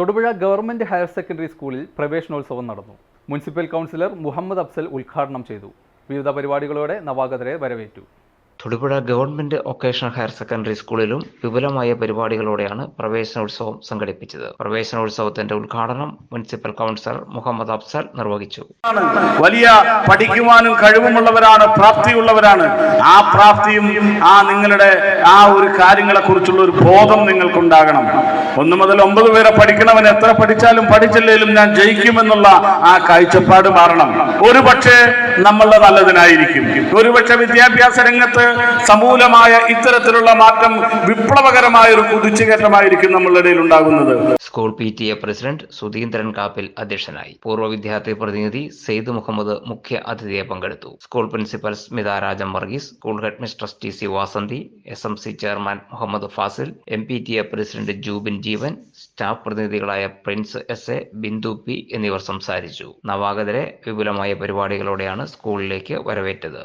Thodupuzha government higher secondary സ്കൂളിൽ പ്രവേശനോത്സവം നടന്നു. മുനിസിപ്പൽ കൗൺസിലർ മുഹമ്മദ് അഫ്സൽ ഉദ്ഘാടനം ചെയ്തു. വിവിധ പരിപാടികളോടെ നവാഗതരെ വരവേറ്റു. Thodupuzha government vocational higher secondary സ്കൂളിലും വിപുലമായ പരിപാടികളോടെയാണ് പ്രവേശനോത്സവം സംഘടിപ്പിച്ചത്. പ്രവേശനോത്സവത്തിന്റെ ഉദ്ഘാടനം മുനിസിപ്പൽ കൗൺസിലർ മുഹമ്മദ് അഫ്സൽ നിർവഹിച്ചു. വലിയ പഠിക്കുവാനും കഴിവുമുള്ളവരാണ് പ്രാപ്തിയുള്ളവരാണ്. ആ പ്രാപ്തിയും ആ നിങ്ങളുടെ ആ ഒരു കാര്യങ്ങളെ കുറിച്ചുള്ള ഒരു ബോധം നിങ്ങൾക്കുണ്ടാകണം. ഒന്ന് മുതൽ ഒമ്പത് വരെ പഠിക്കണവൻ എത്ര പഠിച്ചാലും പഠിച്ചില്ലേലും ഞാൻ ജയിക്കുമെന്നുള്ള ആ കാഴ്ചപ്പാട് മാറണം. ഒരു പക്ഷേ നമ്മളുടെ നല്ലതിനായിരിക്കും. ഒരുപക്ഷെ വിദ്യാഭ്യാസ രംഗത്ത് സമൂലമായ ഇത്തരത്തിലുള്ള മാറ്റം വിപ്ലവകരമായ ഒരു കുതിച്ചുകയറ്റമായിരിക്കും നമ്മളുടെ ഇടയിൽ ഉണ്ടാകുന്നത്. School P T A president Sudheendran Kappil അധ്യക്ഷനായി. പൂർവ വിദ്യാർത്ഥി പ്രതിനിധി സെയ്ദ് മുഹമ്മദ് മുഖ്യ അതിഥിയെ പങ്കെടുത്തു. School principal Smitha Rajam Varghese school headmistress T C Vasanthi S M C chairman Muhammad Fazil M P T A president Jubin Jeevan staff പ്രതിനിധികളായ Prince S A Bindu P എന്നിവർ സംസാരിച്ചു. നവാഗതരെ വിപുലമായ പരിപാടികളോടെയാണ് സ്കൂളിലേക്ക് വരവേറ്റത്.